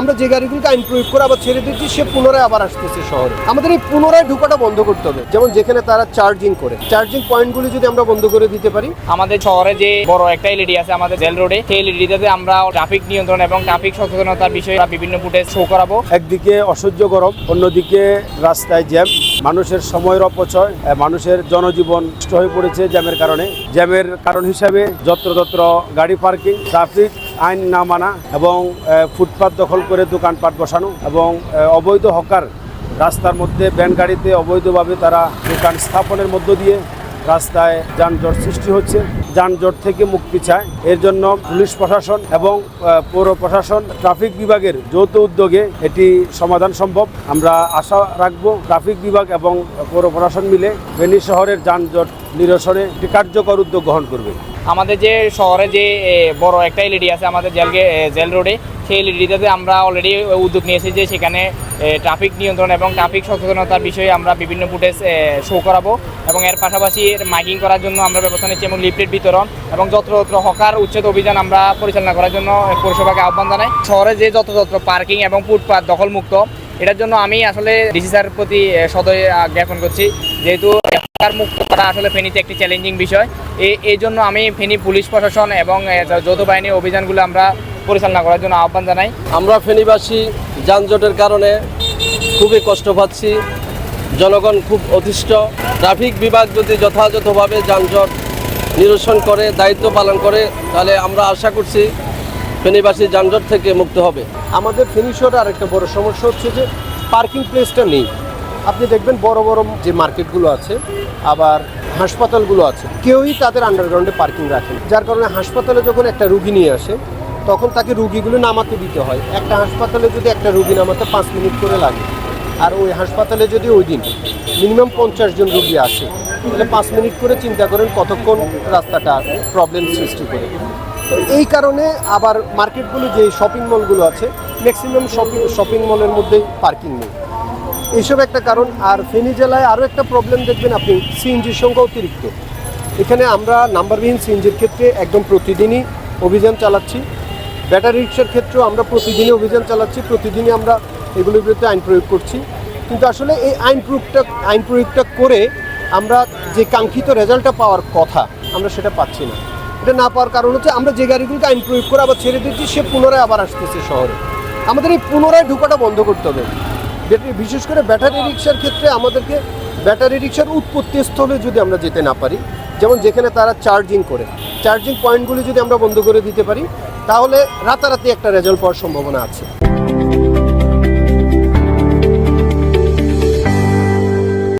আমরা যে গাড়িগুলোকে আইন প্রয়োগ করে আবার ছেড়ে দিচ্ছি সে পুনরায় আবার আসতেছে শহরে। আমাদের এই পুনরায় ঢোকাটা বন্ধ করতে হবে। যেমন যেখানে তারা চার্জিং করে। চার্জিং পয়েন্টগুলি যদি আমরা বন্ধ করে দিতে পারি। আমাদের শহরে যে বড় একটা এলইডি আছে আমাদের জেল রোডে সেই এলইডিতে আমরা ট্রাফিক নিয়ন্ত্রণ এবং ট্রাফিক সচেতনতার বিষয়ে বিভিন্ন ফুটেজ শো করাবো। একদিকে অসহ্য গরম অন্যদিকে রাস্তায় জ্যাম। মানুষের সময়ের অপচয় মানুষের জনজীবন নষ্ট হয়ে পড়েছে জ্যামের কারণে। জ্যামের কারণ হিসাবে যত্র যত্রতত্র গাড়ি পার্কিং ট্রাফিক আইন না মানা এবং ফুটপাত দখল করে দোকানপাট বসানো এবং অবৈধ হকার রাস্তার মধ্যে ব্যান গাড়িতে অবৈধভাবে তারা দোকান স্থাপনের মধ্য দিয়ে রাস্তায় যানজট সৃষ্টি হচ্ছে। যানজট থেকে মুক্তি চায়। এর জন্য পুলিশ প্রশাসন এবং পৌর প্রশাসন, ট্রাফিক বিভাগের যৌথ উদ্যোগে এটি সমাধান সম্ভব। আমরা আশা রাখব ট্রাফিক বিভাগ এবং পৌর প্রশাসন মিলে ফেনী শহরের যানজট নিরসনে একটি কার্যকর উদ্যোগ গ্রহণ করবে। আমাদের যে শহরে যে বড় একটা এলইডি আছে আমাদের জেলগে জেল রোডে, সেই এলইডিতে আমরা অলরেডি উদ্যোগ নিয়েছি যে সেখানে ট্রাফিক নিয়ন্ত্রণ এবং ট্রাফিক সচেতনতার বিষয়ে আমরা বিভিন্ন ফুটেজ শো করাবো এবং এর পাশাপাশি মাইকিং করার জন্য আমরা ব্যবস্থা নিচ্ছি এবং লিফলেট বিতরণ এবং যত্রতত্র হকার উচ্ছেদ অভিযান আমরা পরিচালনা করার জন্য পৌরসভাকে আহ্বান জানাই। শহরে যে যত্রতত্র পার্কিং এবং ফুটপাত দখলমুক্ত, এটার জন্য আমি আসলে ডিসি স্যার প্রতি সদয় জ্ঞাপন করছি। যেহেতু হকার মুক্ত করা আসলে ফেনীতে একটি চ্যালেঞ্জিং বিষয়। এই জন্য আমি ফেনী পুলিশ প্রশাসন এবং যৌথ বাহিনীর অভিযানগুলো আমরা পরিচালনা করার জন্য আহ্বান জানাই। আমরা ফেনীবাসী যানজটের কারণে খুবই কষ্ট পাচ্ছি। জনগণ খুব অতিষ্ঠ। ট্রাফিক বিভাগ যদি যথাযথভাবে যানজট নিরসন করে, দায়িত্ব পালন করে, তাহলে আমরা আশা করছি ফেনীবাসী যানজট থেকে মুক্ত হবে। আমাদের ফেনী শহরে আরেকটা বড় সমস্যা হচ্ছে যে পার্কিং প্লেসটা নেই। আপনি দেখবেন বড় বড় যে মার্কেটগুলো আছে, আবার হাসপাতালগুলো আছে, কেউই তাদের আন্ডারগ্রাউন্ডে পার্কিং রাখেন। যার কারণে হাসপাতালে যখন একটা রুগী নিয়ে আসে, তখন তাকে রুগীগুলো নামাতে দিতে হয়। একটা হাসপাতালে যদি একটা রুগী নামাতে পাঁচ মিনিট করে লাগে, আর ওই হাসপাতালে যদি ওই দিন মিনিমাম পঞ্চাশ জন রুগী আসে তাহলে পাঁচ মিনিট করে চিন্তা করেন কতক্ষণ রাস্তাটা প্রবলেম সৃষ্টি করে। তো এই কারণে আবার মার্কেটগুলো যে শপিং মলগুলো আছে ম্যাক্সিমাম শপিং শপিং মলের মধ্যেই পার্কিং নেই। এইসব একটা কারণ। আর ফেনী জেলায় আরও একটা প্রবলেম দেখবেন আপনি, সিএনজির সংখ্যা অতিরিক্ত। এখানে আমরা নাম্বারবিহীন সিএনজির ক্ষেত্রে একদম প্রতিদিনই অভিযান চালাচ্ছি। ব্যাটারি রিক্সার ক্ষেত্রেও আমরা প্রতিদিনই অভিযান চালাচ্ছি, প্রতিদিনই আমরা এগুলোর বিরুদ্ধে আইন প্রয়োগ করছি। কিন্তু আসলে এই আইন প্রয়োগটা আইন প্রয়োগটা করে আমরা যে কাঙ্ক্ষিত রেজাল্টটা পাওয়ার কথা, আমরা সেটা পাচ্ছি না। এটা না পাওয়ার কারণ হচ্ছে আমরা যে গাড়িগুলোকে আইন প্রয়োগ করে আবার ছেড়ে দিচ্ছি, সে পুনরায় আবার আসতেছে শহরে। আমাদের এই পুনরায় ঢোকাটা বন্ধ করতে হবে। বিশেষ করে ব্যাটারি রিক্সার ক্ষেত্রে আমাদেরকে ব্যাটারি রিক্সার উৎপত্তি স্থলে যদি আমরা যেতে না পারি, যেমন যেখানে তারা চার্জিং করে চার্জিং পয়েন্টগুলি যদি আমরা বন্ধ করে দিতে পারি, তাহলে রাতারাতি একটা রেজাল্ট পাওয়ার সম্ভাবনা আছে।